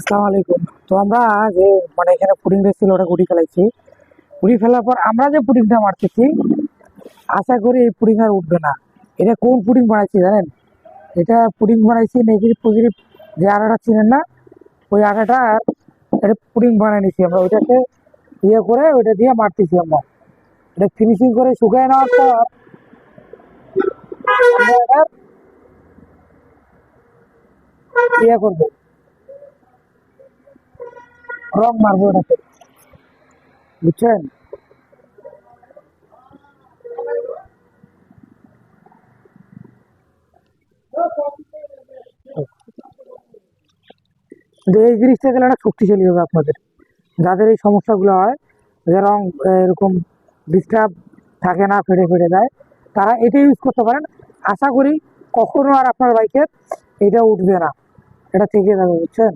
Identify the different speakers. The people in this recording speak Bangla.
Speaker 1: আসসালামু আলাইকুম। তো আমরা যে মানে এখানে পুডিং ছিল ওটা গুড়ি ফেলাইছি। গুড়ি ফেলার পর আমরা যে পুডিংটা মারতেছি, আশা করি এই পুডিং আর উঠবে না। এটা কোন পুডিং বানাইছি জানেন? এটা পুডিং বানাইছি নেগেটিভ পজিটিভ যে আটাটা চিনেন না? ওই আটাটার এটা পুডিং বানাই নিছি আমরা। ওইটাকে ইয়ে করে, ওইটা দিয়ে মারতেছি আমরা। এটা ফিনিশিং করে শুকায় নেওয়ার পর ইয়ে করব। রং মারবো ওটাকে বুঝছেন? এই জিনিসটা গেলে একটা শক্তিশালী হবে আপনাদের। যাদের এই সমস্যাগুলো হয়, যে রং এরকম ডিস্টার্ব থাকে না, ফেটে ফেটে যায়, তারা এটা ইউজ করতে পারেন। আশা করি কখনো আর আপনার বাইকের এটা উঠবে না। এটা থেকে যাবে, বুঝছেন?